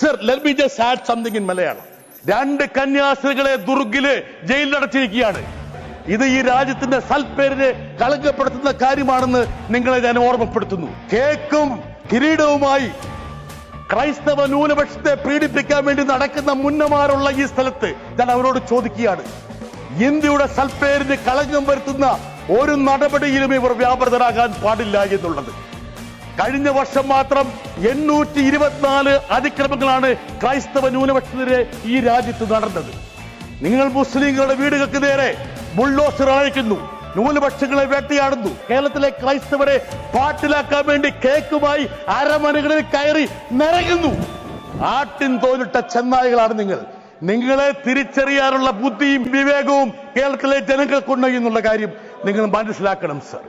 Sir let me add something in Malayalam രണ്ട് കന്യാസ്ത്രീകളെ ദുർഗിൽ ജയിലിലടച്ചിരിക്കുകയാണ്. ഇത് ഈ രാജ്യത്തിന്റെ സൽപ്പേരിനെ കളങ്കപ്പെടുത്തുന്ന കാര്യമാണെന്ന് നിങ്ങളെ ഞാൻ ഓർമ്മപ്പെടുത്തുന്നു. കേക്കും കിരീടവുമായി ക്രൈസ്തവ ന്യൂനപക്ഷത്തെ പീഡിപ്പിക്കാൻ വേണ്ടി നടക്കുന്ന മുന്നമാരുള്ള ഈ സ്ഥലത്ത് ഞാൻ അവരോട് ചോദിക്കുകയാണ്. ഇന്ത്യയുടെ സൽപ്പേരിന് കളങ്കം വരുത്തുന്ന ഒരു നടപടിയിലും ഇവർ വ്യാപൃതരാകാൻ പാടില്ല എന്നുള്ളത്. കഴിഞ്ഞ വർഷം മാത്രം എണ്ണൂറ്റി ഇരുപത്തിനാല് അതിക്രമങ്ങളാണ് ക്രൈസ്തവ ന്യൂനപക്ഷത്തിനെതിരെ ഈ രാജ്യത്ത് നടന്നത്. നിങ്ങൾ മുസ്ലിങ്ങളുടെ വീടുകൾക്ക് നേരെ ബുൾഡോസർ അയക്കുന്നു ന്യൂനപക്ഷങ്ങളെ വേട്ടയാടുന്നു. കേരളത്തിലെ ക്രൈസ്തവരെ പാട്ടിലാക്കാൻ വേണ്ടി കേക്കുമായി അരമനകളിൽ കയറി നിറയുന്നു ആട്ടിൻ തോലിട്ട ചെന്നായികളാണ് നിങ്ങൾ. നിങ്ങളെ തിരിച്ചറിയാനുള്ള ബുദ്ധിയും വിവേകവും കേരളത്തിലെ ജനങ്ങൾക്കുണ്ടെന്നുള്ള കാര്യം നിങ്ങൾ മനസ്സിലാക്കണം സർ.